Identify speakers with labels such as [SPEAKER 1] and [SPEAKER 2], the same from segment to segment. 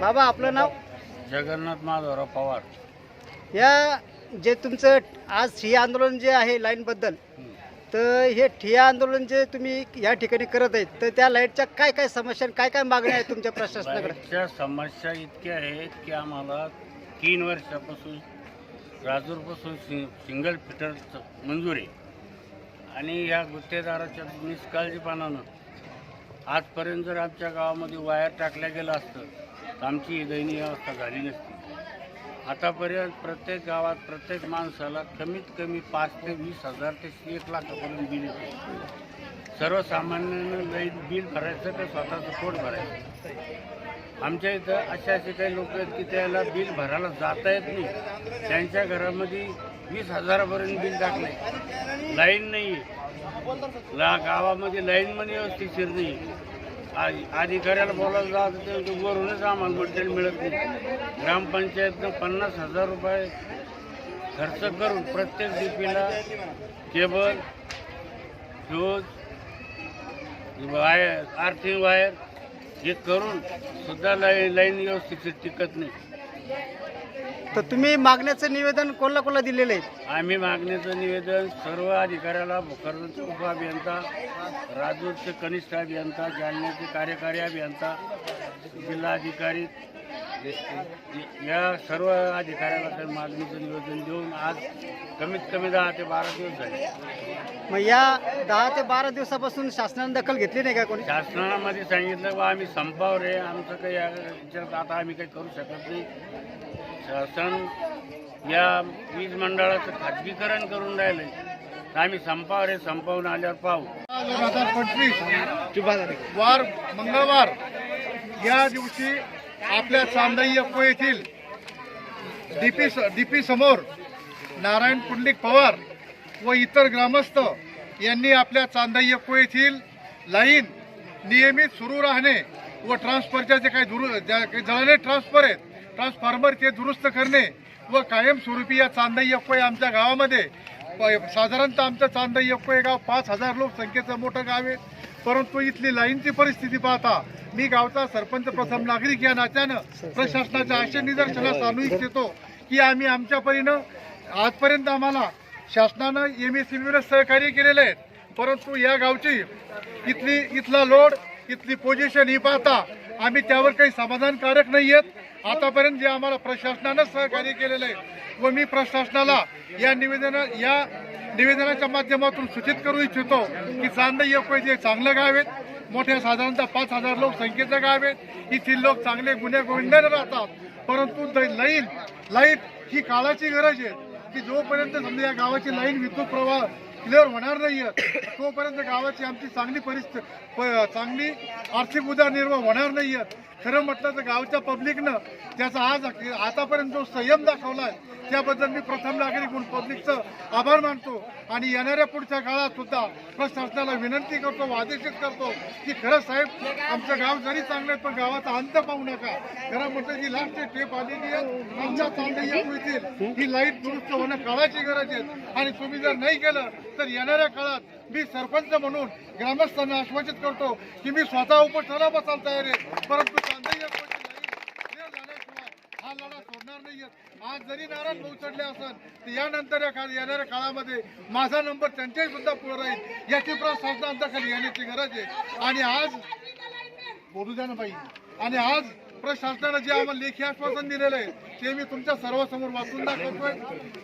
[SPEAKER 1] बाबा आपलं नाव?
[SPEAKER 2] जगन्नाथ माधवराव पवार.
[SPEAKER 1] या जे तुमचं आज ठिय्या आंदोलन जे आहे लाईनबद्दल तर हे ठिय्या आंदोलन जे तुम्ही या ठिकाणी करत आहेत तर त्या लाईटच्या काय काय समस्या काय काय मागण्या आहेत तुमच्या प्रशासनाकडे?
[SPEAKER 2] समस्या इतक्या आहेत की आम्हाला तीन वर्षापासून राजूरपासून सि सिंगल फिटर मंजूर आहे. आणि या गुत्तेदाराच्या निष्काळजीपणानं आजपर्यंत जर आमच्या गावामध्ये वायर टाकल्या गेलं असतं तर आमची ही दयनीय अवस्था झाली नसती. आतापर्यंत प्रत्येक गावात प्रत्येक माणसाला कमीत कमी पाच ते वीस हजार ते एक लाखापर्यंत बिल येते. सर्वसामान्यानं लाइट बिल भरायचं का स्वतःचं पोट भरायचं? आमच्या इथं असे असे काही लोक आहेत की त्याला बिल भरायला जाता येत नाही. त्यांच्या घरामध्ये वीस हजारापर्यंत बिल टाकलं लाईन नाही आहे ला गावामध्ये लाईन मध्ये व्यवस्थिशीर नाही अधिकाऱ्याला बोलायला जात ते ते वरूनच आम्हाला मटेरियल मिळत नाही. ग्रामपंचायतनं पन्नास हजार रुपये खर्च करून प्रत्येक डीपीला cable fuse wire earthing wire हे करून सुद्धा लाईन लाईन व्यवस्थित टिकत नाही.
[SPEAKER 1] तर तुम्ही मागण्याचं निवेदन कोणला कोणाला दिलेलं आहे?
[SPEAKER 2] आम्ही मागण्याचं निवेदन सर्व अधिकाऱ्याला भोकरदनचे उपअभियंता राजूरचे कनिष्ठ अभियंता जालन्याचे कार्यकारी अभियंता जिल्हाधिकारी या सर्व अधिकाऱ्याला तर मागणीचं निवेदन देऊन आज कमीत कमी दहा ते बारा दिवस झाले.
[SPEAKER 1] मग या दहा ते बारा दिवसापासून शासनाने दखल घेतली नाही का कोणी?
[SPEAKER 2] शासनामध्ये सांगितलं बा आम्ही संपावर आहे आमचं काही या याच्यात आता आम्ही काही करू शकत नाही. शासन या वीज मंडळाचं खाजगीकरण करून राहिलंय. तर आम्ही संपावर आहे संपावून आल्यावर पाहू.
[SPEAKER 3] दोन हजार पंचवीस वार मंगळवार या दिवशी आपल्या चांदई अप्पो येथील डीपी डीपी समोर नारायण पुंडलिक पवार व इतर ग्रामस्थ यांनी आपल्या चांदई अप्पो येथील लाईन नियमित सुरू राहणे व ट्रान्सफरच्या जे काही दुरु ज्या जळाले ट्रान्सफर आहेत ट्रान्सफॉर्मर ते दुरुस्त करणे व कायमस्वरूपी या चांदई अप्पो आमच्या गावामध्ये साधारणतः आमचं चांदा एक गाव पाच हजार लोकसंख्येचं मोठं गाव आहे. परंतु इथली लाईनची परिस्थिती पाहता मी गावचा सरपंच प्रथम नागरिक या नात्यानं प्रशासनाच्या असे निदर्शनास आणू इच्छितो की आम्ही आमच्या परीनं आजपर्यंत आम्हाला शासनानं एम एस सहकार्य केलेलं आहे. परंतु या गावची इथली इथला लोड इथली पोझिशन ही पाहता आम्ही त्यावर काही समाधानकारक नाही आहेत आतापर्यंत जे आम्हाला प्रशासनानं सहकार्य केलेलं आहे व मी प्रशासनाला या निवेदन या निवेदनाच्या माध्यमातून सूचित करू इच्छितो की चांदई एकोय जे चांगलं गाव आहेत मोठ्या साधारणतः पाच हजार लोकसंख्येचं गाव आहेत येथील लोक चांगले गुन्हे गोविंदाने राहतात. परंतु लाईन लाइट ही काळाची गरज आहे की जोपर्यंत समजा या गावाची लाईन विद्युत प्रवाह क्लिअर होणार नाहीये. तोपर्यंत गावाची आमची चांगली परिस्थिती प- चांगली आर्थिक उदरनिर्वाह होणार नाही आहे खरं म्हटलं तर गावच्या पब्लिकनं त्याचा आज आतापर्यंत जो संयम दाखवला आहे त्याबद्दल मी प्रथम नागरिक म्हणून पब्लिकचं आभार मानतो. आणि येणाऱ्या पुढच्या काळात सुद्धा प्रशासनाला विनंती करतो आदेशित करतो की खरं साहेब आमचं गाव जरी चांगलं आहे पण गावाचा अंत पाहू नका. खरं म्हटलं जी लास्ट ट्रेप आलेली आहे आमच्या चांदई येथील ही लाइट दुरुस्त होणं काळाची गरज आहे. आणि तुम्ही जर नाही केलं तर येणाऱ्या काळात मी सरपंच म्हणून ग्रामस्थांना आश्वासित करतो की मी स्वतः उपोषणाला बसायला तयार आहे. परंतु चांदई हा लढा सोडणार नाहीये आज जरी नाराज भाऊ चढले असेल तर यानंतर या काळ येणाऱ्या काळामध्ये माझा नंबर त्यांच्याही सुद्धा पुढे राहील. याची प्रशासनाखाली येण्याची गरज आहे. आणि आज बोलू द्या ना बाई. आणि आज प्रशासनानं जे आम्हाला लेखी आश्वासन दिलेलं आहे ते मी तुमच्या सर्वांसमोर वाचून दाखवतोय.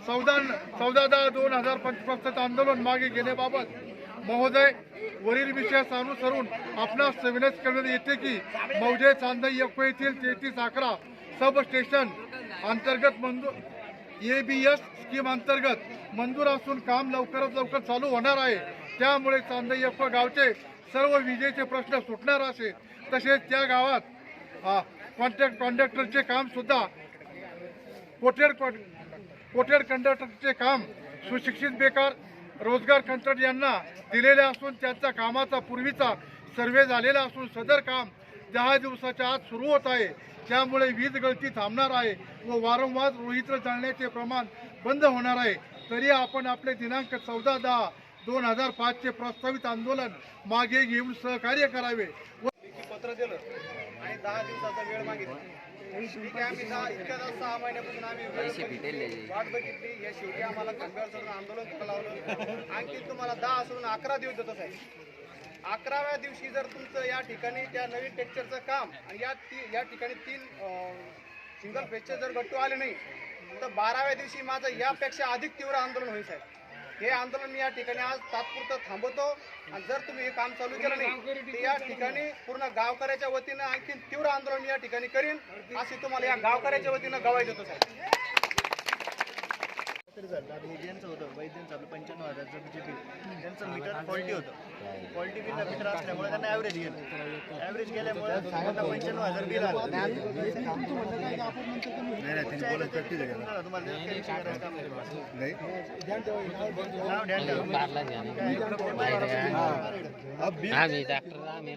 [SPEAKER 3] चौदा चौदा दहा दोन हजार पंचवीसचं आंदोलन मागे घेण्याबाबत महोदय वरील विषयास अनुसरून आपणास विनंती करण्यात येते की मौजे चांदई यप्पा येथील तेहतीस अकरा सब स्टेशन अंतर्गत मंजूर ए बी एस स्कीम अंतर्गत मंजूर असून काम लवकरात लवकर चालू होणार आहे. त्यामुळे चांदई यप्पा गावचे सर्व विजेचे प्रश्न सुटणार असे. तसेच त्या गावात कॉन्ट्रॅक्ट कॉन्ट्रॅक्टरचे काम सुद्धा कोटेड कोटेड कंडक्टरचे काम सुशिक्षित बेकार रोजगार कंत्राट यांना दिलेले असून त्यांचा कामाचा पूर्वीचा सर्वे झालेला असून सदर काम दहा दिवसाच्या आत सुरू होत आहे. त्यामुळे वीज गळती थांबणार आहे व वारंवार रोहित्र जाळण्याचे प्रमाण बंद होणार आहे. तरी आपण आपले दिनांक चौदा दहा दोन हजार पाचचे प्रस्तावित आंदोलन मागे घेऊन सहकार्य करावे. व
[SPEAKER 4] पत्र दिलं आणि दहा दिवसाचा वेळ मागितला. ठीक आहे आम्ही दहा इतक्या दिवस सहा महिन्यापासून आम्ही वेळ बघितली, वाट बघितली. या शेवटी आम्हाला खंडावर चढून आंदोलन करायला लावलं आणखी तुम्हाला दहा सोडून अकरा दिवस देतच आहे. अकराव्या दिवशी जर तुमचं या ठिकाणी त्या नवीन टेक्चरचं काम आणि या ती या ठिकाणी तीन सिंगल फेजचे जर गट्टू आले नाही तर बाराव्या दिवशी माझं यापेक्षा अधिक तीव्र आंदोलन होईल साहेब. हे आंदोलन मी या ठिकाणी आज तात्पुरतं थांबवतो. आणि जर तुम्ही हे काम चालू केलं नाही तर या ठिकाणी पूर्ण गावकऱ्याच्या वतीनं आणखी तीव्र आंदोलन मी या ठिकाणी करीन. अशी तुम्हाला या गावकऱ्याच्या वतीनं गवाही देतो साहेब.
[SPEAKER 5] तरी झालं. आता हे ज्यांचं होतं वैद्यांचं आपलं पंच्याण्णव हजारचं जे बिल त्यांचं मीटर फॉल्टी होतं. फॉल्टी बिल मीटर असल्यामुळे त्यांना ॲव्हरेज गेलं. ॲव्हरेज गेल्यामुळे त्यांना पंच्याण्णव हजार बिल आलं. तुम्हाला काही
[SPEAKER 6] डॉक्टर आम्ही